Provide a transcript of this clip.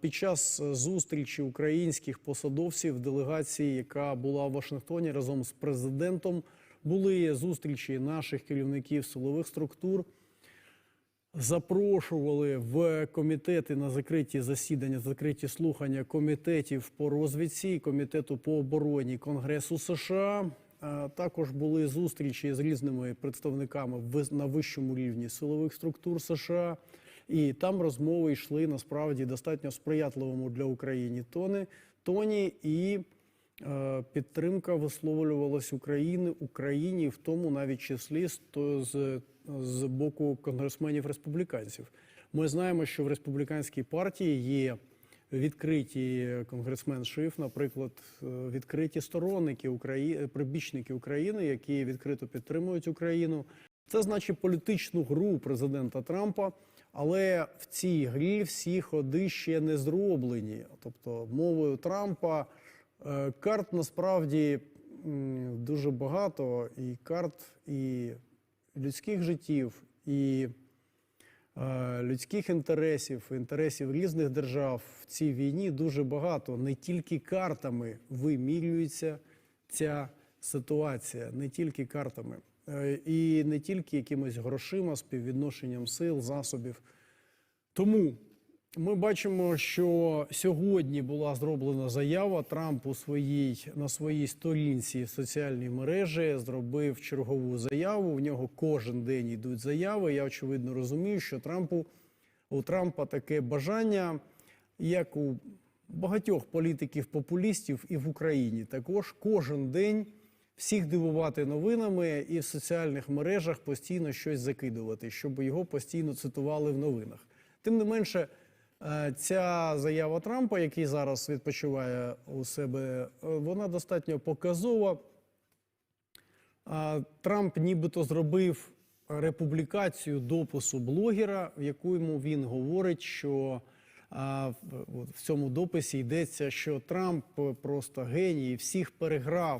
Під час е, зустрічі українських посадовців делегації, яка була в Вашингтоні разом з президентом, були зустрічі наших керівників силових структур. Запрошували в комітети на закриті засідання, закриті слухання комітетів по розвідці, комітету по обороні Конгресу США. Також були зустрічі з різними представниками на вищому рівні силових структур США. І там розмови йшли насправді достатньо сприятливому для України тони, тоні і е, підтримка висловлювалась України Україні, в тому навіть числі з, з, боку конгресменів республіканців. Ми знаємо, що в республіканській партії є відкриті конгресмен Шиф, наприклад, е, відкриті сторонники України, прибічники України, які відкрито підтримують Україну. Це значить політичну гру президента Трампа. Але в цій грі всі ходи ще не зроблені. Тобто, мовою Трампа е, карт насправді дуже багато, і карт і людських життів, і е, людських інтересів, інтересів різних держав в цій війні дуже багато. Не тільки картами вимірюється ця ситуація, не тільки картами. Е, І не тільки якимось грошима, співвідношенням сил, засобів. Тому ми бачимо, що сьогодні була зроблена заява. Трамп у своїй на своїй сторінці в соціальній мережі зробив чергову заяву. В нього кожен день йдуть заяви. Я очевидно розумію, що Трампу у Трампа таке бажання, як у багатьох політиків-популістів і в Україні. Також кожен день всіх дивувати новинами і в соціальних мережах постійно щось закидувати, щоб його постійно цитували в новинах. Тим не менше, е, ця заява Трампа, який зараз відпочиває у себе, е, вона достатньо показова. Трамп нібито зробив републікацію допису блогера, в якому він говорить, що в цьому дописі йдеться, що Трамп просто геній, всіх переграв